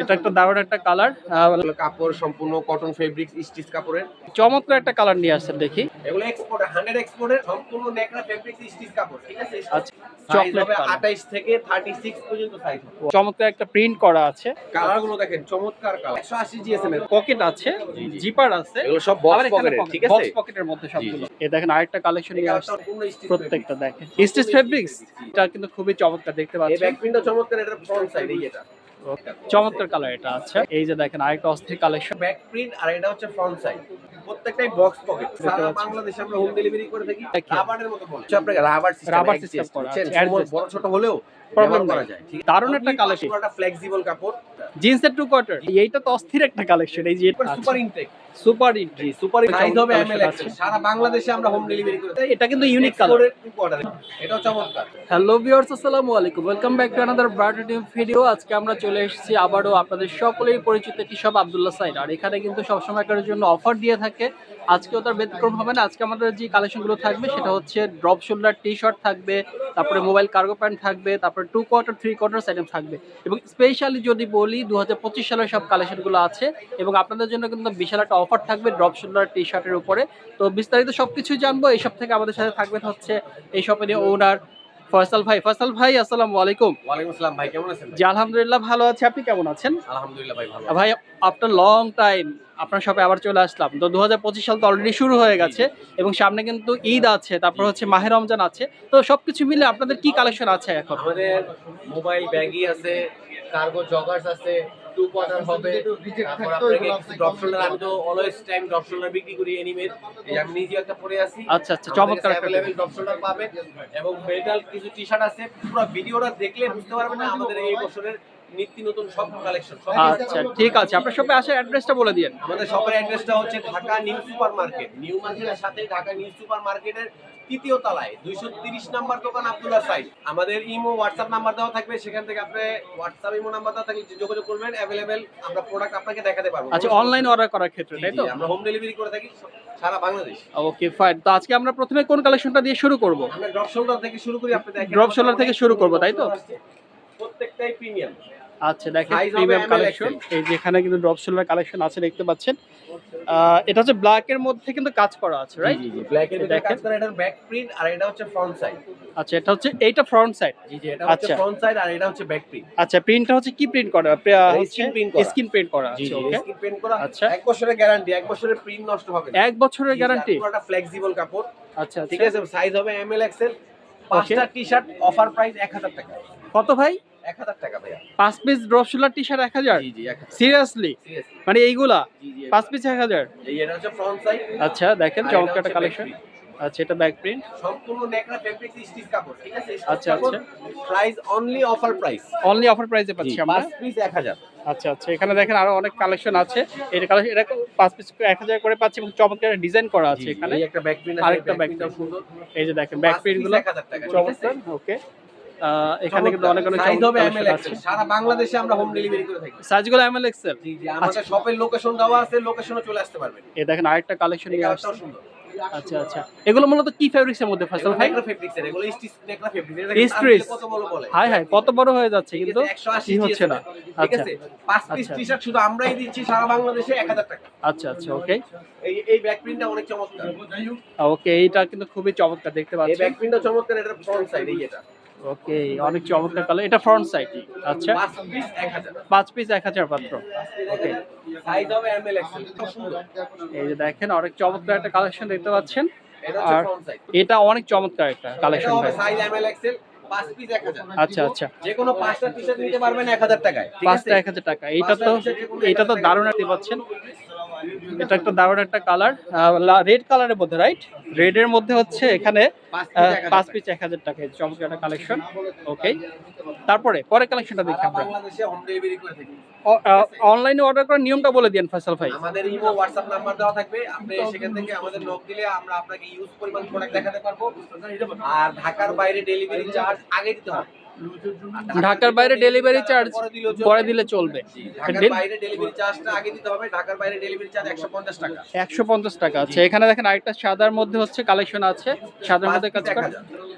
এটা একটা দারুণ একটা কালার কাপড় সম্পূর্ণ কটন ফেব্রিক স্টিচ কাপড়ের। চমৎকার একটা কালার নিয়ে আসছেন দেখি। এগুলো এক্সপোর্ট হান্ড্রেড এক্সপোর্টের সম্পূর্ণ নেকড়া ফেব্রিক স্টিচ কাপড় ঠিক আছে? আচ্ছা চকলেট 28 থেকে 36 পর্যন্ত সাইজ চমৎকার একটা প্রিন্ট করা আছে। কালারগুলো দেখেন চমৎকার কালার 180 জিএসএম এর। পকেট আছে জিপার আছে। এগুলো সব বক্স পকেটের ঠিক আছে? পকেটের মধ্যে সবগুলো। জি, দেখেন আরেকটা কালেকশন নিয়ে কালারটা আসছে। প্রত্যেকটা দেখেন। স্টিচ ফেব্রিক্স এটা কিন্তু খুবই চমৎকার দেখতে এই পাচ্ছেন। ব্যাক প্রিন্টটা চমৎকার এটা ফ্রন্ট সাইড এই এটা। চমৎকার কালার এটা আছে। এই যে দেখেন আরেকটা অস্থির কালেকশন ব্যাক প্রিন্ট আর এটা হচ্ছে ফ্রন্ট সাইড প্রত্যেকটাই বক্স পকেট সারা বাংলাদেশে আমরা হোম ডেলিভারি করে থাকি রাবারের মতো বলে আপনাকে রাবার সিস্টেম আছে, adjust। বড় ছোট হলেও ব্যবহার করা যায় ঠিক দারুণ একটা collection। একটা ফ্লেক্সিবল কাপড়। জিন্সের টু কোয়ার্টার এইটা তো অস্থির একটা কালেকশন এই যে super intake super entry super size হবে এমএল আছে। সারা বাংলাদেশে আমরা হোম ডেলিভারি করে এটা কিন্তু ইউনিক কালার চমৎকার। হ্যালো ভিউয়ার্স আসসালামু আলাইকুম। Welcome back to another bright new video আজকে আমরা চলে এসেছি আবারও আপনাদের সকলেই পরিচিত একটি সব আব্দুল্লাহ সাইড। আর এখানে কিন্তু সবসময় সবসময়কার জন্য অফার দিয়ে থাকে। আজকেও তার ব্যতিক্রম হবে না। আজকে আমাদের যে কালেকশনগুলো থাকবে সেটা হচ্ছে ড্রপ শোল্ডার টি শার্ট থাকবে, তারপরে মোবাইল কার্গো প্যান্ট থাকবে, তারপরে two quarter three quarter item থাকবে। এবং স্পেশালি যদি বলি দু হাজার পঁচিশ সালের সব কালেকশনগুলো আছে এবং আপনাদের জন্য কিন্তু বিশাল একটা অফার থাকবে ড্রপ শোল্ডার টি শার্টের উপরে। তো বিস্তারিত সব কিছুই জানব। এই সব থেকে আমাদের সাথে থাকবেন হচ্ছে এই শপের ওনার ফয়সাল ভাই ফয়সাল ভাই আসসালামু আলাইকুম। ওয়ালাইকুম আসসালাম ভাই কেমন আছেন জি আলহামদুলিল্লাহ ভালো আছি। আপনি কেমন আছেন? আলহামদুলিল্লাহ ভাই ভালো ভাই আফটার লং টাইম আপনার শপে আবার চলে আসলাম। তো দু হাজার পঁচিশ সাল তো অলরেডি শুরু হয়ে গেছে এবং সামনে কিন্তু ঈদ আছে তারপর হচ্ছে মাহে রমজান আছে। তো সবকিছু মিলে আপনাদের কি কালেকশন আছে এখন? আমাদের মোবাইল ব্যাগই আছে কার্গো জগার্স আছে টু কোয়ার্টার হবে তারপর আপনাকে ড্রপ শোল্ডার আমি তো অলওয়েজ টাইম ড্রপ শোল্ডার বিক্রি করি এনিমের এই আমি নিজে একটা পরে আছি আচ্ছা আচ্ছা চমৎকার একটা अवेलेबल ড্রপ শোল্ডার পাবেন এবং মেটাল কিছু টি শার্ট আছে পুরো ভিডিওটা দেখলে বুঝতে পারবেন না আমাদের এই বছরের নিত্য নতুন সব কালেকশন আচ্ছা ঠিক আছে আপনার শপে আসার অ্যাড্রেসটা বলে দিন আমাদের শপের অ্যাড্রেসটা হচ্ছে Dhaka new super market new মার্কেটের সাথে ঢাকা নিউ সুপার মার্কেটের তৃতীয় তলায় দুইশো তিরিশ নাম্বার দোকান আব্দুল্লাহ সাইড আমাদের ইমো হোয়াটসঅ্যাপ নাম্বার দেওয়া থাকবে সেখান থেকে আপনি হোয়াটসঅ্যাপ ইমো নাম্বার দেওয়া থাকলে যোগাযোগ করবেন অ্যাভেলেবেল আমরা প্রোডাক্ট আপনাকে দেখাতে পারব। আচ্ছা অনলাইন অর্ডার করার ক্ষেত্রে তাই তো? আমরা হোম ডেলিভারি করে থাকি সারা বাংলাদেশ। ওকে ফাইন তো আজকে আমরা প্রথমে কোন কালেকশনটা দিয়ে শুরু করব? আমরা ড্রপ শোল্ডার থেকে শুরু করি আপনি দেখেন। Shoulder থেকে শুরু করব, তাই তো? প্রত্যেকটাই প্রিমিয়াম আচ্ছা দেখেন প্রিমিয়াম কালেকশন এই যে এখানে কিন্তু ড্রপ শোল্ডার কালেকশন আছে দেখতে পাচ্ছেন। এটা হচ্ছে ব্ল্যাক এর মধ্যে কিন্তু কাজ করা আছে রাইট জি জি ব্ল্যাক এর দেখেন। কাজ করে এটার ব্যাক প্রিন্ট আর এটা হচ্ছে ফ্রন্ট সাইড আচ্ছা এটা হচ্ছে এইটা ফ্রন্ট সাইড জি জি এটা হচ্ছে আচ্ছা। ফ্রন্ট সাইড আর এটা হচ্ছে ব্যাক প্রিন্ট আচ্ছা প্রিন্টটা হচ্ছে কি প্রিন্ট করা? skin print করা। স্ক্রিন প্রিন্ট করা জি আছে ওকে স্ক্রিন প্রিন্ট করা। আচ্ছা। এক বছরের গ্যারান্টি এক বছরের প্রিন্ট নষ্ট হবে না। এক বছরের গ্যারান্টি পুরোটা ফ্লেক্সিবল কাপড়। আচ্ছা ঠিক আচ্ছা আছে সাইজ হবে এম এল এক্সেল পাঁচটা টি শার্ট অফার প্রাইস এক হাজার টাকা। কত ভাই? টাকা ভাইয়া। পাঁচ piece drop shoulder T shirt এক হাজার। সিরিয়াসলি মানে এইগুলা? পাঁচ পিস এক হাজার। আচ্ছা দেখেন চমৎকার কালেকশন আচ্ছা এটা ব্যাক প্রিন্ট সম্পূর্ণ নেকড়া ফেব্রিক স্টিচ কাপড় ঠিক আছে? আচ্ছা, price only offer price only offer প্রাইসে পাচ্ছি আমরা। পাঁচ পিস এক হাজার। আচ্ছা আচ্ছা এখানে দেখেন আরও অনেক কালেকশন আছে। এটা কালেকশন এটা পাঁচ পিস এক হাজার করে পাচ্ছি এবং চমৎকার ডিজাইন করা আছে এখানে। এই একটা ব্যাক প্রিন্ট আরেকটা আরেকটা ব্যাক প্রিন্টটাও সুন্দর এই যে দেখেন ব্যাক প্রিন্টগুলো 1000 টাকা, চমৎকার ওকে এখানে কিন্তু অনেক অনেক সাইজ হবে এমএল এক্সেল সারা বাংলাদেশে আমরা হোম ডেলিভারি করে থাকি। সাইজগুলো এমএল এক্সেল জি জি আমাদের শপের লোকেশন দেওয়া আছে লোকেশনে চলে আসতে পারবেন। এই দেখেন আরেকটা কালেকশন নিয়ে আসছে। আচ্ছা আচ্ছা। এগুলো মূলত কি ফেব্রিক্সের মধ্যে ফসল ভাই? এগুলো স্টিচ নেকড়া ফেব্রিক্স। কত বড় বলে। হাই হাই কত বড় হয়ে যাচ্ছে কিন্তু হচ্ছে না। ঠিক আচ্ছা। আছে পাঁচ পিস আচ্ছা। টি-শার্ট শুধু আমরাই দিচ্ছি সারা বাংলাদেশে 1000 টাকা। আচ্ছা আচ্ছা ওকে এই এই ব্যাক প্রিন্টটা অনেক চমৎকার। ওকে এইটা কিন্তু খুবই চমৎকার দেখতে এই পাচ্ছেন। ব্যাক প্রিন্টটা চমৎকার এটার ফ্রন্ট সাইড এই এটা। ওকে অনেক চমৎকার কালার এটা ফ্রন্ট সাইড আচ্ছা। পাঁচ পিস 1000 পাঁচ এক হাজার মাত্র। ওকে। সাইজ হবে এমএল এক্সেল এই যে দেখেন অনেক চমৎকার একটা কালেকশন দেখতে পাচ্ছেন। এটা আর এটা অনেক চমৎকার একটা কালেকশন হবে ভাই। সাইজ এমএল এক্সেল পাঁচ পিস 1000 আচ্ছা আচ্ছা। যে কোনো পাঁচটা টি-শার্ট নিতে পারবেন 1000 টাকায়। ঠিক আছে? পাঁচটা এক হাজার টাকা। এইটা তো এটা তো দারুণ একটা পাচ্ছেন। এটা একটা দারুণ একটা কালার রেড কালারের মধ্যে রাইট রেডের মধ্যে হচ্ছে এখানে পাঁচ আহ, piece 1000 পাঁচ টাকা। পিস এক হাজার টাকা চমৎকার একটা কালেকশন ওকে তারপরে পরে কালেকশনটা দেখি আমরা। অনলাইনে অর্ডার করার নিয়মটা বলে দিন ফয়সাল ভাই। আমাদের ইমো হোয়াটসঅ্যাপ নাম্বার দেওয়া থাকবে। আপনি সেখান থেকে আমাদের নক দিলে আমরা আপনাকে ইউজ পরিমাণ প্রোডাক্ট দেখাতে পারব। আর ঢাকার বাইরে ডেলিভারি চার্জ আগে দিতে হবে। ঢাকার বাইরে ডেলিভারি চার্জ পরে দিলে চলবে। জি, ঢাকার বাইরে ডেলিভারি চার্জটা আগে দিতে হবে ঢাকার বাইরে ডেলিভারি চার্জ 150 টাকা। একশো পঞ্চাশ টাকা আছে। এখানে দেখেন আরেকটা সাদার মধ্যে হচ্ছে কালেকশন আছে। সাদার মধ্যে কাজ করে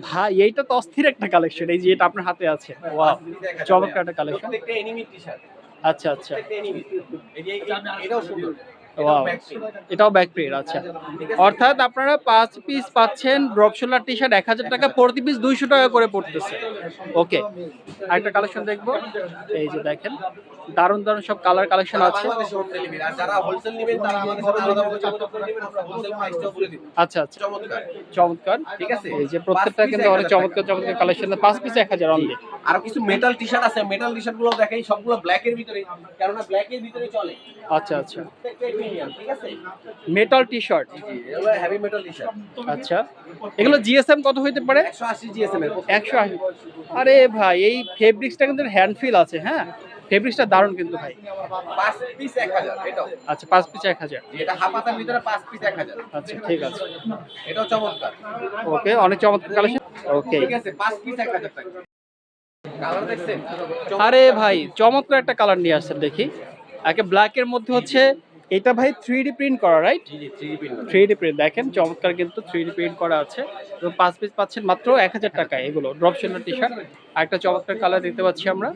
ভাই এইটা তো অস্থির একটা কালেকশন এই যে এটা আপনার হাতে আছে। ওয়াও চমৎকার একটা কালেকশন আচ্ছা আচ্ছা। এটাও সুন্দর. এটাও ব্যাক প্রিন্ট আচ্ছা। অর্থাৎ আপনারা পাঁচ পিস পাচ্ছেন ড্রপ শোল্ডার টি শার্ট এক হাজার টাকা প্রতি পিস দুইশো টাকা করে পড়তেছে। ওকে আরেকটা কালেকশন দেখব। এই যে দেখেন দারুণ দারুণ সব কালার কালেকশন আছে। আচ্ছা আচ্ছা। চমৎকার। ঠিক আছে? এই যে প্রত্যেকটা কিন্তু অনেক চমৎকার চমৎকার কালেকশন পাঁচ পিস এক হাজার অনলি আর কিছু মেটাল টি শার্ট আছে মেটাল টি শার্টগুলো দেখাই সবগুলো ব্ল্যাক এর ভিতরে কেননা ব্ল্যাক এর ভিতরে চলে। আচ্ছা আচ্ছা। প্রিমিয়াম ঠিক আছে? মেটাল টি শার্ট জি এগুলো হেভি মেটাল টি শার্ট আচ্ছা। এগুলো জিএসএম কত হইতে পারে? 180 জিএসএম এর একশো আশি। আরে ভাই এই ফেব্রিক্সটা কিন্তু হ্যান্ড ফিল আছে হ্যাঁ? ফেব্রিক্সটা দারুণ কিন্তু ভাই। পাঁচ পিস 1000 এটাও। আচ্ছা পাঁচ পিস এক হাজার। এটা হাফাতার ভিতরে পাঁচ পিস 1000 আচ্ছা ঠিক আছে। এটাও চমৎকার। ওকে অনেক চমৎকার কালেকশন ওকে। ঠিক আছে পাঁচ পিস 1000 টাকা। আরে ভাই চমৎকার একটা কালার নিয়ে আসছেন দেখি। একে ব্ল্যাক এর মধ্যে হচ্ছে এটা ভাই থ্রি ডি প্রিন্ট করা রাইট জি জি 3 পিন থ্রি ডি প্রিন্ট দেখেন চমৎকার কিন্তু থ্রি ডি প্রিন্ট করা আছে। এবং পাঁচ পিস পাচ্ছেন মাত্র এক হাজার টাকায় এগুলো ড্রপ শোল্ডার টি শার্ট আর একটা চমৎকার কালার দেখতে পাচ্ছি আমরা।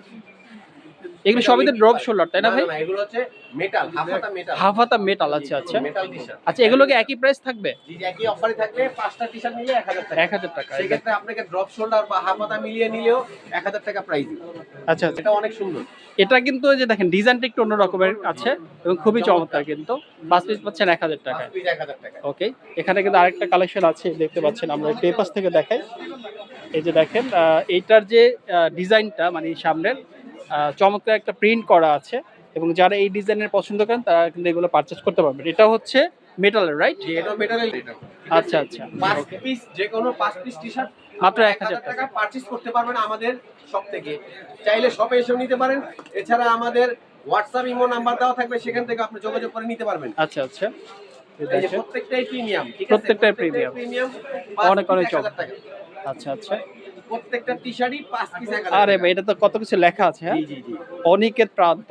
এগুলো সবই তো ড্রপ শোল্ডার তাই না ভাই? এগুলো হচ্ছে মেটাল হাফাতা মেটাল হাফ হাতা মেটাল আছে আচ্ছা। মেটাল টি শার্ট আচ্ছা এগুলো কি একই প্রাইস থাকবে? জি জি, একই অফারে থাকলে পাঁচটা টি শার্ট নিলে 1000 টাকা। এক হাজার টাকা সেক্ষেত্রে আপনাকে ড্রপ শোল্ডার বা হাফাতা মিলিয়ে নিলেও 1000 টাকা প্রাইস আচ্ছা আচ্ছা। এটা অনেক সুন্দর। এটা কিন্তু ওই যে দেখেন ডিজাইনটা একটু অন্য রকমের আছে এবং খুবই চমৎকার। কিন্তু। পাঁচ পিস পাচ্ছেন এক হাজার পাঁচ টাকায় পিস 1000 টাকা ওকে এখানে কিন্তু আরেকটা কালেকশন আছে দেখতে পাচ্ছেন আমরা পেপাস থেকে দেখাই। এই যে দেখেন এইটার যে ডিজাইনটা মানে সামনের চমৎকার একটা প্রিন্ট করা আছে এবং যারা এই ডিজাইনের পছন্দ করেন তারা কিন্তু এগুলো পারচেস করতে পারবেন। এটা হচ্ছে মেটালের রাইট জি এটাও মেটালের এটা। আচ্ছা আচ্ছা। পাঁচ পিস যে কোনো পাঁচ পিস টি শার্ট মাত্র এক 1000 হাজার টাকা। পারচেজ করতে পারবেন আমাদের শপ থেকে। চাইলে শপে এসেও নিতে পারেন। এছাড়া আমাদের হোয়াটসঅ্যাপ ইমো নাম্বার দেওয়া থাকবে সেখান থেকে আপনি যোগাযোগ করে নিতে পারবেন। আচ্ছা আচ্ছা। প্রত্যেকটাই প্রিমিয়াম ঠিক আছে? প্রত্যেকটাই। প্রিমিয়াম অনেক অনেক টাকা। আচ্ছা আচ্ছা। প্রত্যেকটা টি শার্টই পাঁচ পিস আরে ভাই এটা তো কত কিছু লেখা আছে হ্যাঁ? জি অনিকেত প্রান্ত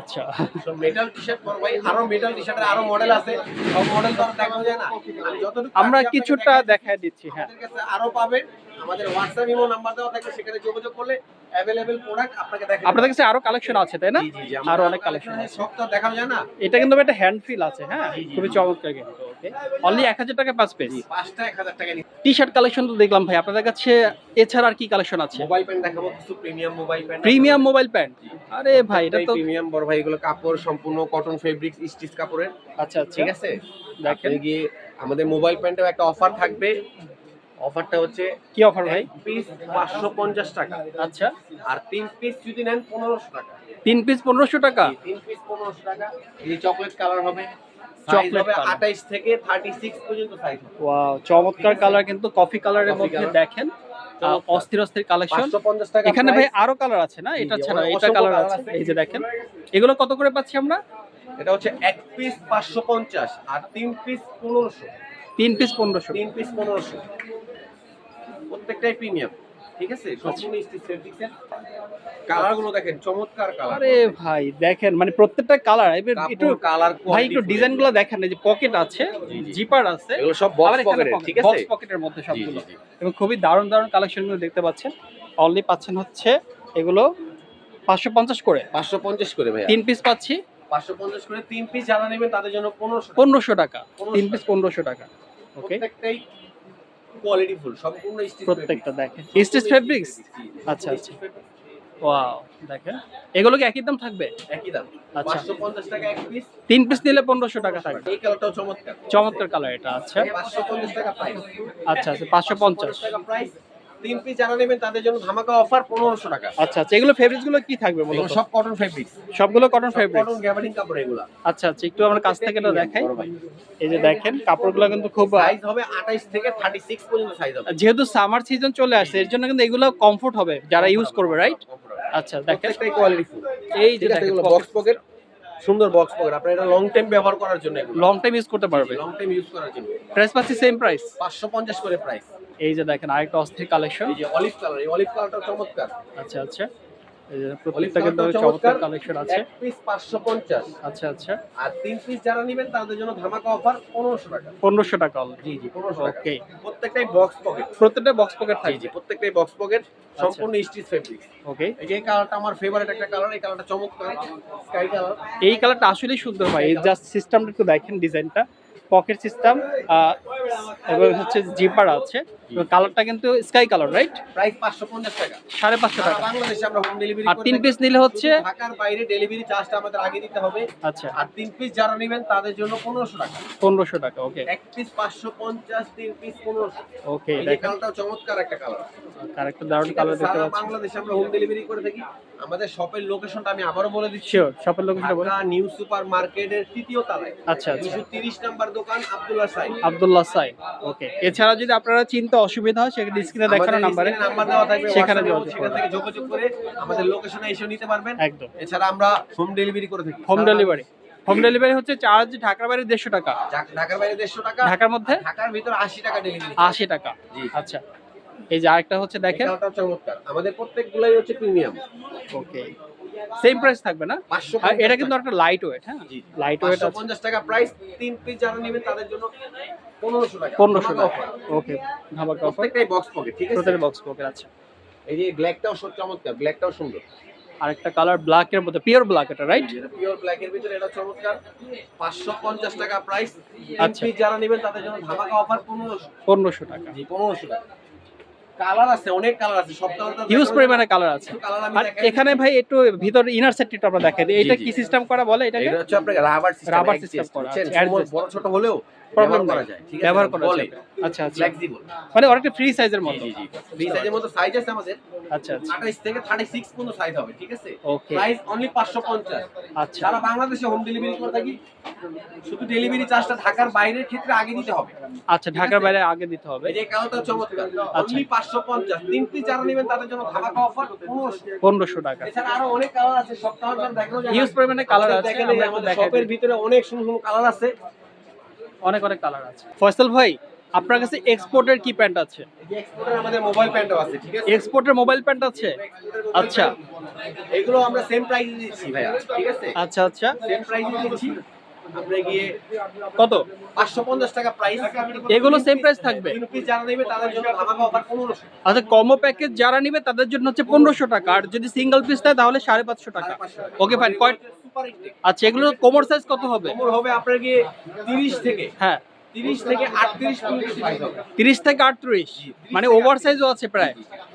আচ্ছা। সব মেটাল টি শার্ট পর ভাই আরও মেটাল টি শার্টের আরও মডেল আছে। সব মডেল তো দেখানো যায় না। আমরা কিছুটা। দেখায় দিচ্ছি হ্যাঁ। আরও পাবেন। আমাদের হোয়াটসঅ্যাপ ইমো নাম্বার দেওয়া থাকবে সেখানে যোগাযোগ করলে অ্যাভেলেবেল প্রোডাক্ট আপনাকে দেখা আপনাদের কাছে আরও কালেকশন আছে তাই না? আরও অনেক কালেকশন আছে। সব তো দেখানো যায় না। এটা কিন্তু একটা হ্যান্ড ফিল আছে হ্যাঁ? খুবই চমৎকার কিন্তু ওকে অনলি এক হাজার টাকা পাঁচ পেজ পাঁচটা এক হাজার টাকা নিচ্ছে। টি শার্ট কালেকশন তো দেখলাম ভাই আপনাদের কাছে এছাড়া আর কি কালেকশন আছে? মোবাইল প্যান্ট দেখাবো কিছু premium mobile pant premium mobile pant আরে ভাই এটা তো প্রিমিয়াম বড় ভাই এগুলো কাপড় সম্পূর্ণ কটন ফেব্রিক্স স্টিচ কাপড়ের। আচ্ছা আচ্ছা। ঠিক আছে? দেখেন। গিয়ে আমাদের মোবাইল প্যান্টেও একটা অফার থাকবে। অফারটা হচ্ছে কি অফার ভাই? পিস পাঁচশো পঞ্চাশ টাকা। আচ্ছা। আর তিন পিস যদি নেন পনেরোশো টাকা। তিন পিস পনেরোশো টাকা? তিন পিস পনেরোশো টাকা। এই চকলেট কালার হবে। হবে আঠাইশ থেকে থার্টি সিক্স পর্যন্ত সাইজ ওয়াও চমৎকার কালার কিন্তু কফি কালারের মধ্যে দেখেন আহ, অস্থির অস্থির কালেকশন এখানে ভাই। আরও কালার আছে না? এটা ছাড়া এটা কালার আছে। আছে। এই যে দেখেন এগুলো কত করে পাচ্ছি আমরা? এটা হচ্ছে এক পিস পাঁচশো পঞ্চাশ আর তিন পিস পনেরোশো। তিন পিস পনেরোশো। তিন পিস পনেরোশো। প্রত্যেকটাই প্রিমিয়াম ঠিক আছে? আচ্ছা। সম্পূর্ণ স্টিচ ফেব্রিক্সের কালারগুলো দেখেন চমৎকার কালার আরে ভাই দেখেন মানে প্রত্যেকটা কালার একটু কালার ভাই একটু ডিজাইনগুলো দেখেন যে পকেট আছে। জিপার আছে এগুলো সব বক্স পকেটে ঠিক আছে? বক্স পকেটের মধ্যে সবগুলো। এবং খুবই দারুণ দারুণ কালেকশনগুলো দেখতে পাচ্ছেন। অনলি পাচ্ছেন হচ্ছে এগুলো পাঁচশো পঞ্চাশ করে। পাঁচশো পঞ্চাশ করে ভাই তিন পিস পাচ্ছি। পাঁচশো পঞ্চাশ করে তিন পিস যারা নেবেন তাদের জন্য পনেরোশো পনেরোশো টাকা। তিন পিস পনেরোশো টাকা। ওকে প্রত্যেকটাই কোয়ালিটি ফুল সম্পূর্ণ স্টিচ প্রত্যেকটা দেখেন। স্টিচ ফেব্রিক্স আচ্ছা, আচ্ছা। ওয়াও দেখেন। এগুলো কি একই দাম থাকবে? একই দাম। আচ্ছা। পাঁচশো পঞ্চাশ টাকা এক পিস তিন পিস নিলে পনেরোশো টাকা থাকবে। এই কালারটাও চমৎকার। চমৎকার কালার এটা আচ্ছা। পাঁচশো পঞ্চাশ টাকা প্রাইস আচ্ছা আচ্ছা পাঁচশো পঞ্চাশ। টাকা প্রাইস তিন পিস যারা নেবেন তাদের জন্য ধামাকা অফার পনেরোশো টাকা। আচ্ছা আচ্ছা এগুলো ফেব্রিক্সগুলো কি থাকবে মূলত সব কটন ফেব্রিক্স সবগুলো কটন ফেব্রিক্স কটন গ্যাবার্ডিং কাপড় এগুলা। আচ্ছা আচ্ছা একটু আমরা কাছ থেকে এটা দেখাই। এই যে দেখেন কাপড়গুলো কিন্তু খুব সাইজ হবে 28 থেকে 36 পর্যন্ত সাইজ হবে। যেহেতু সামার সিজন চলে আসছে এর জন্য কিন্তু এগুলো কমফোর্ট হবে যারা ইউজ করবে রাইট আচ্ছা দেখেন। প্রত্যেকটাই কোয়ালিটি এই যে দেখেন বক্স পকেট সুন্দর বক্স পকেট। আপনি এটা লং টাইম ব্যবহার করার জন্য লং টাইম ইউজ করতে পারবে। লং টাইম ইউজ করার জন্য। প্রাইস পাচ্ছি সেম প্রাইস 550 করে প্রাইস এই যে দেখেন আরেকটা অস্থির কালেকশন এই যে অলিভ কালার এই অলিভ কালারটা চমৎকার। আচ্ছা আচ্ছা। প্রত্যেকটা কিন্তু চমৎকার কালেকশন আছে। এক পিস পাঁচশো পঞ্চাশ। আচ্ছা আচ্ছা। আর তিন পিস যারা নেবেন তাদের জন্য ধামাকা অফার পনেরোশো টাকা। জি জি টাকা। ওকে প্রত্যেকটাই বক্স পকেট প্রত্যেকটা বক্স পকেট জি প্রত্যেকটাই বক্স পকেট সম্পূর্ণ স্টিচ ফেব্রিক ওকে এই কালারটা আমার ফেভারিট একটা কালার এই কালারটা চমৎকার। স্কাই কালার এই কালারটা আসলেই সুন্দর ভাই। এই জাস্ট সিস্টেমটা একটু দেখেন ডিজাইনটা পকেট সিস্টেম এবং হচ্ছে জিপার আছে। কালারটা কিন্তু স্কাই কালার রাইট প্রাইস পাঁচশো পঞ্চাশ টাকা। সাড়ে পাঁচশো সারা টাকা। বাংলাদেশে আমরা হোম ডেলিভারি আর তিন পিস নিলে হচ্ছে ঢাকার বাইরে ডেলিভারি চার্জটা আমাদের আগে দিতে হবে। আচ্ছা। আর তিন পিস যারা নেবেন তাদের জন্য পনেরোশো টাকা। পনেরোশো টাকা ওকে এক পিস পাঁচশো পঞ্চাশ তিন পিস পনেরোশো। ওকে এই চমৎকার একটা কালার। দারুণ কালার দেখতে পাচ্ছি। বাংলাদেশে আমরা হোম ডেলিভারি করে থাকি। আমাদের শপের লোকেশনটা আমি আবারও বলে দিচ্ছি। শপের লোকেশন বলে নিউ সুপার মার্কেটের তৃতীয় তলায়। আচ্ছা আচ্ছা। দুশো তিরিশ নাম্বার দোকান আব্দুল্লাহ সাইড আব্দুল্লাহ সাই ওকে এছাড়া যদি আপনারা চিন্তা অসুবিধা হয় সেখানে স্ক্রিনে দেখানো নাম্বারে নাম্বার দেওয়া থাকবে সেখানে সেখানে থেকে যোগাযোগ করে আমাদের লোকেশনে এসে নিতে পারবেন। একদম। এছাড়া আমরা হোম ডেলিভারি করে থাকি। হোম ডেলিভারি হোম ডেলিভারি হচ্ছে চার্জ ঢাকার বাইরে দেড়শো টাকা। ঢাকার বাইরে দেড়শো টাকা ঢাকার মধ্যে? ঢাকার ভিতরে আশি টাকা ডেলিভারি আশি টাকা। জি। আচ্ছা। এই যে আরেকটা হচ্ছে দেখেন। চমৎকার। আমাদের প্রত্যেকগুলাই হচ্ছে প্রিমিয়াম ওকে সেম প্রাইস থাকবে না? এটা কিন্তু একটা লাইট ওয়েট হ্যাঁ লাইট ওয়েট পঞ্চাশ টাকা প্রাইস তিন পিস যারা নেবেন তাদের জন্য পনেরোশো টাকা। পনেরোশো টাকা। ওকে ধামাকা অফার প্রত্যেকটাই বক্স পকেট ঠিক আছে? প্রত্যেকটা বক্স পকেট আচ্ছা। এই যে ব্ল্যাকটাও চমৎকার ব্ল্যাকটাও সুন্দর। আরেকটা কালার ব্ল্যাক এর মধ্যে পিওর ব্ল্যাক এটা রাইট পিওর ব্ল্যাক এর ভিতরে এটা চমৎকার। পাঁচশো পঞ্চাশ টাকা প্রাইস আচ্ছা। যারা নেবেন তাদের জন্য ধামাকা অফার পনেরোশো। পনেরোশো টাকা। জি পনেরোশো টাকা। এখানে ভাই একটু এটা আচ্ছা থেকে সাইজ হবে আচ্ছা। বাংলাদেশে হোম ডেলিভারি করে থাকি শুধু ডেলিভারি ঢাকার বাইরের ক্ষেত্রে আগে দিতে হবে। আচ্ছা ঢাকার বাইরে আগে দিতে হবে। তিনটি চারা পনেরোশো টাকা। কালার আছে সপ্তাহ ভিতরে অনেক সুন্দর কালার আছে। অনেক ভাই আপনার কাছে এক্সপোর্টের কি প্যান্ট আছে? এক্সপোর্টের মোবাইল প্যান্ট আছে আচ্ছা। এগুলো আমরা সেম প্রাইসে দিচ্ছি ভাইয়া আচ্ছা আচ্ছা। সেম প্রাইসে দিচ্ছি। আমরা গিয়ে কত? 550 টাকা প্রাইস এগুলো সেম প্রাইস থাকবে? যারা নেবে তাদের জন্য ধামাকা অফার 1500 আচ্ছা কমো প্যাকেজ যারা নিবে তাদের জন্য হচ্ছে পনেরোশো টাকা। আর যদি সিঙ্গেল পিস নেয় তাহলে সাড়ে পাঁচশো টাকা। ওকে ফাইন কয় আচ্ছা এগুলো কোমর সাইজ কত হবে? কোমর হবে আপনার গিয়ে 30 থেকে। হ্যাঁ। 30 থেকে 38 পর্যন্ত সাইজ হবে। তিরিশ থেকে আটত্রিশ। মানে ওভার সাইজও আছে প্রায়।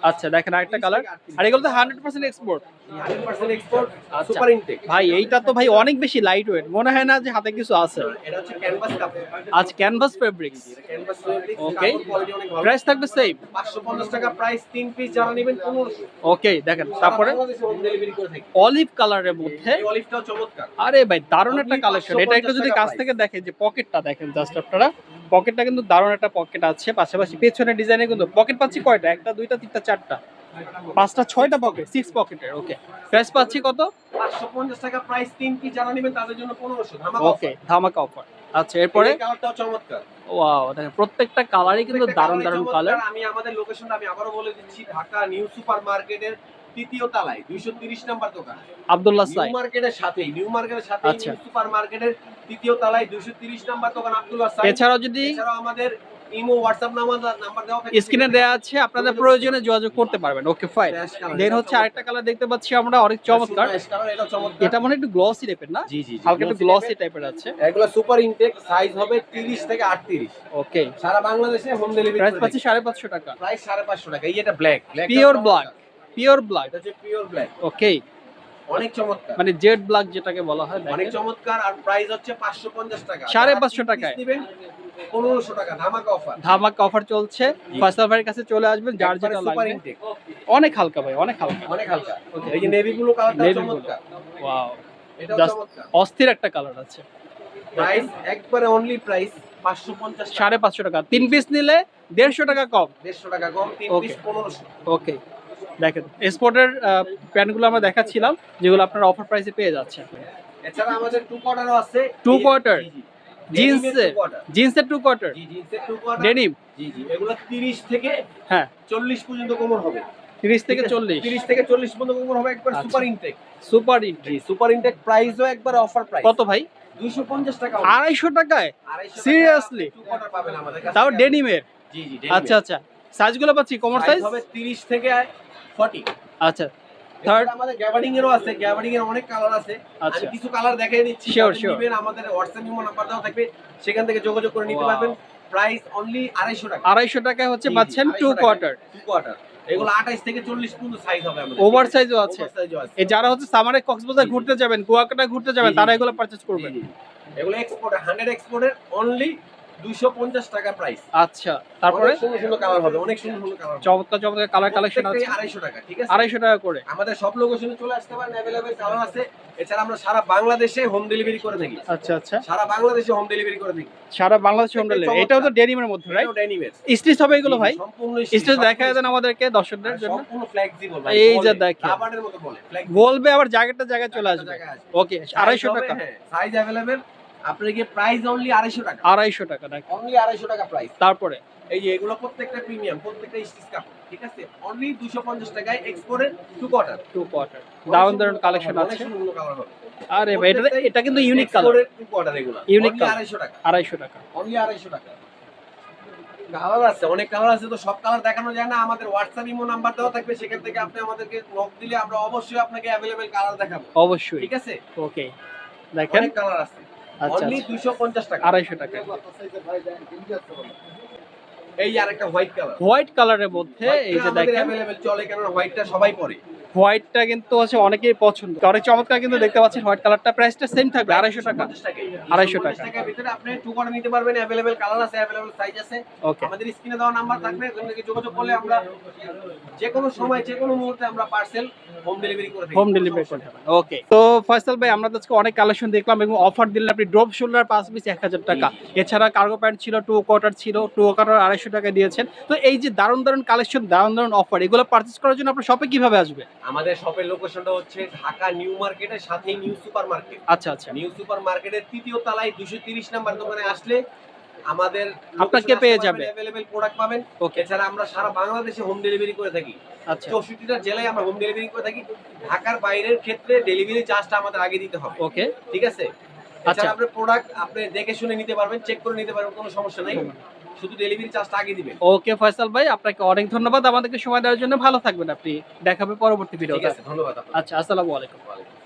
আচ্ছা দেখেন আরেকটা কালার আর এগুলো তো হান্ড্রেড পার্সেন্ট এক্সপোর্ট 100% এক্সপোর্ট আচ্ছা। সুপার ইনটেক ভাই এইটা তো ভাই অনেক বেশি লাইট ওয়েট মনে হয় না যে হাতে কিছু আছে। এটা হচ্ছে ক্যানভাস কাপড়। আজ ক্যানভাস ফেব্রিক্স ভালো। প্রাইস থাকবে সেম 550 টাকা প্রাইস তিন পিস যারা নেবেন 1500 ওকে দেখেন তারপরে অলিভ কালারের মধ্যে অলিভটাও চমৎকার। আরে ভাই দারুণ একটা কালেকশন এটা একটু যদি কাছ থেকে দেখেন যে পকেটটা দেখেন জাস্ট আপনারা। পকেটটা কিন্তু দারুণ একটা পকেট আছে। পাশাপাশি পেছনে ডিজাইনে কিন্তু পকেট পাচ্ছি কয়টা? একটা দুইটা তিনটা চারটা। পাঁচটা ছয়টা পকেট সিক্স পকেটের ওকে প্রাইস পাচ্ছি কত? 550 টাকা প্রাইস তিন পিস যারা নেবেন তাদের জন্য 1500 ধামাকা ওকে ধামাকা অফার আচ্ছা এরপরে? কালারটাও চমৎকার। ওয়াও দেখেন প্রত্যেকটা কালারই কিন্তু দারুণ দারুণ কালার আমি আমাদের লোকেশনটা আমি আবারও বলে দিচ্ছি ঢাকা নিউ সুপার মার্কেটের তৃতীয় তলায় 230 নাম্বার দোকান। আব্দুল্লাহ নিউ মার্কেটের সাথেই নিউ মার্কেটের সাথে আচ্ছা। নিউ সুপার মার্কেটের তৃতীয় তলায় 230 নাম্বার দোকান আব্দুল্লাহ এছাড়াও যদি এছাড়াও আমাদের ইমো হোয়াটসঅ্যাপ নাম্বার নাম্বার দেওয়া থাকে। স্ক্রিনে দেওয়া আছে আপনাদের প্রয়োজনে যোগাযোগ করতে পারবেন। ওকে ফাইন দেন হচ্ছে আরেকটা কালার দেখতে পাচ্ছি আমরা অনেক চমৎকার। এটা চমৎকার। এটা মনে একটু গ্লসি টাইপের না? জি জি হালকা একটু গ্লসি টাইপের আছে। এগুলো সুপার ইনটেক সাইজ হবে 30 থেকে 38 ওকে সারা বাংলাদেশে হোম ডেলিভারি প্রাইস পাচ্ছি টাকা। প্রাইস 550 টাকা। এই এটা black pure black pure black এটা হচ্ছে পিওর ব্ল্যাক ওকে অনেক চমৎকার। মানে জেড ব্ল্যাক যেটাকে বলা হয় অনেক চমৎকার আর প্রাইস হচ্ছে 550 টাকা। সাড়ে যারা পাঁচশো তিন piece টাকায়। নেবেন 1500 টাকা ধামাকা অফার ধামাকা অফার চলছে। ফয়সাল ভাইয়ের কাছে চলে আসবেন যার যেটা লাগবে। অনেক হালকা ভাই অনেক হালকা। অনেক হালকা. এই যে নেভি ব্লু কালারটা চমৎকার। ওয়াও Just- চমৎকার। অস্থির একটা কালার আছে। প্রাইস একবারে অনলি প্রাইস 550 টাকা। সাড়ে পাঁচশো টাকা। তিন পিস নিলে দেড়শো টাকা কম। 150 টাকা কম তিন পিস 1500 ওকে দেখেন স্পোর্টের প্যান্টগুলো আমরা দেখাচ্ছিলাম যেগুলো আপনারা অফার প্রাইসে পেয়ে যাচ্ছেন। এছাড়া আমাদের টু কোয়ার্টারও আছে। জিন্সের টু কোয়ার্টার জিন্সের টু কোয়ার্টার ডেনিম জি জি এগুলো 30 থেকে হ্যাঁ। 40 পর্যন্ত কোমর হবে। তিরিশ থেকে চল্লিশ। তিরিশ থেকে চল্লিশ পর্যন্ত কোমর হবে একবার আচ্ছা। Super intake super super intake প্রাইসও একবার অফার প্রাইস কত ভাই? দুইশো পঞ্চাশ টাকা আড়াইশো টাকায়? আড়াইশো Seriously? টু কোয়ার্টার পাবেন আমাদের কাছে তাও ডেনিমের জি জি আচ্ছা আচ্ছা। সাইজগুলো পাচ্ছি কমর সাইজ হবে তিরিশ থেকে ফর্টি। আচ্ছা Third? আমাদের গ্যাবার্ডিং এরও আছে গ্যাবার্ডিং এর অনেক কালার আছে। আচ্ছা। আমি কিছু কালার দেখিয়ে দিচ্ছি sure. নিবেন, আমাদের হোয়াটসঅ্যাপ ইমো নাম্বার দেওয়া থাকবে সেখান থেকে যোগাযোগ করে নিতে পারবেন। প্রাইস অনলি আড়াইশো টাকা। আড়াইশো টাকায় হচ্ছে পাচ্ছেন টু কোয়ার্টার টু কোয়ার্টার এগুলো আঠাইশ থেকে চল্লিশ পর্যন্ত সাইজ হবে আমাদের। ওভার সাইজও আছে। আছে। এই যারা হচ্ছে সামারে কক্সবাজার। ঘুরতে যাবেন কুয়াকাটা ঘুরতে যাবেন তারা এগুলো পারচেজ করবেন। এগুলো এক্সপোর্টের হান্ড্রেড এক্সপোর্টের অনলি দুইশো পঞ্চাশ টাকা প্রাইস আচ্ছা তারপরে? সুন্দর সুন্দর কালার হবে অনেক সুন্দর সুন্দর কালার চমৎকার চমৎকার কালার কালেকশন আছে। আড়াইশো টাকা ঠিক আছে? আড়াইশো টাকা করে। আমাদের সব লোকেশনে চলে আসতে পারেন অ্যাভেলেবেল কালার আছে। এছাড়া আমরা সারা বাংলাদেশে হোম ডেলিভারি করে থাকি। আচ্ছা আচ্ছা। সারা বাংলাদেশে হোম ডেলিভারি করে থাকি। সারা বাংলাদেশে হোম ডেলিভারি এটাও তো ডেনিমের মধ্যে রাইট ডেনিমের স্টিচ হবে এগুলো ভাই? সম্পূর্ণ স্টিচ দেখা দেন আমাদেরকে দর্শকদের জন্য। সম্পূর্ণ ফ্লেক্সিবল এই যে দেখেন। রাবারের মতো বলে বলবে আবার জায়গাটা জায়গায় চলে আসবে। ওকে আড়াইশো টাকা। সাইজ অ্যাভেলেবেল আপনার কি প্রাইস অনলি আড়াইশো টাকা? আড়াইশো টাকা নাকি? অনলি আড়াইশো টাকা প্রাইস তারপরে? এই যে এগুলো প্রত্যেকটা প্রিমিয়াম প্রত্যেকটা স্টিচ কাপড় ঠিক আছে? অনলি দুশো পঞ্চাশ টাকায় এক্সপোর্টের টু কোয়ার্টার টু কোয়ার্টার দারুণ দারুণ কালেকশন আছে। আরে ভাই এটা এটা কিন্তু ইউনিক কালার টু কোয়ার্টার এগুলো। Only colour। আড়াইশো টাকা। আড়াইশো টাকা। অনলি আড়াইশো টাকা। কালার আছে অনেক কালার আছে তো সব কালার দেখানো যায় না। আমাদের হোয়াটসঅ্যাপ ইমো নাম্বার দেওয়া থাকবে সেখান থেকে আপনি আমাদেরকে নক দিলে আমরা অবশ্যই আপনাকে অ্যাভেলেবেল কালার দেখাবো। অবশ্যই। ঠিক আছে? ওকে দেখেন। অনেক কালার আছে। অনলি আচ্ছা। পঞ্চাশ টাকা। আড়াইশো টাকা। এই আরেকটা হোয়াইট কালার হোয়াইট কালারের মধ্যে এই যে দেখেন। অ্যাভেলেবেল চলে কেন হোয়াইটটা সবাই পরে। হোয়াইটটা কিন্তু হচ্ছে অনেকেই পছন্দ। অনেক চমৎকার কিন্তু দেখতে পাচ্ছেন হোয়াইট কালারটা প্রাইসটা সেম থাকবে আড়াইশো টাকা। 250 টাকায়। 250 250 টাকা। ভিতরে আপনি টু কোয়ার্টার নিতে পারবেন অ্যাভেলেবেল কালার আছে অ্যাভেলেবেল সাইজ আছে। ওকে আমাদের স্ক্রিনে দেওয়া নাম্বার থাকবে ওখান থেকে যোগাযোগ করলে আমরা যে কোনো সময় যে কোনো মুহূর্তে আমরা পার্সেল হোম ডেলিভারি করে হোম ডেলিভারি হবে ওকে তো ফয়সাল ভাই আমরা তো আজকে অনেক কালেকশন দেখলাম এবং অফার দিলেন আপনি ড্রপ শোল্ডার পাঁচ পিস এক হাজার টাকা। এছাড়া কার্গো প্যান্ট ছিল টু কোয়ার্টার ছিল টু কোয়ার্টার আড়াইশো টাকা দিয়েছেন। তো এই যে দারুণ দারুণ কালেকশন দারুণ দারুণ অফার এগুলো পারচেস করার জন্য আপনার শপে কীভাবে আসবে? আমাদের শপের লোকেশনটা হচ্ছে ঢাকা নিউ মার্কেটের সাথে নিউ সুপার মার্কেট আচ্ছা আচ্ছা। নিউ সুপার মার্কেটের তৃতীয় তলায় দুশো তিরিশ নাম্বার দোকানে আসলে আমাদের আপনাকে পেয়ে যাবে। অ্যাভেলেবেল প্রোডাক্ট পাবেন। ওকে এছাড়া আমরা সারা বাংলাদেশে হোম ডেলিভারি করে থাকি। আচ্ছা। চৌষট্টিটা জেলায় আমরা হোম ডেলিভারি করে থাকি। ঢাকার বাইরের ক্ষেত্রে ডেলিভারি চার্জটা আমাদের আগে দিতে হবে। ওকে ঠিক আছে? আচ্ছা। আচ্ছা আপনার প্রোডাক্ট আপনি দেখে শুনে নিতে পারবেন চেক করে নিতে পারবেন কোনো সমস্যা নাই। শুধু ডেলিভারি চার্জটা আগে দিবেন। ওকে ফয়সাল ভাই আপনাকে অনেক ধন্যবাদ। আমাদেরকে সময় দেওয়ার জন্য ভালো থাকবেন আপনি। দেখাবে পরবর্তী ঠিক ভিডিওতে। আছে ধন্যবাদ আচ্ছা আসসালামু আলাইকুম। ওয়ালাইকুম।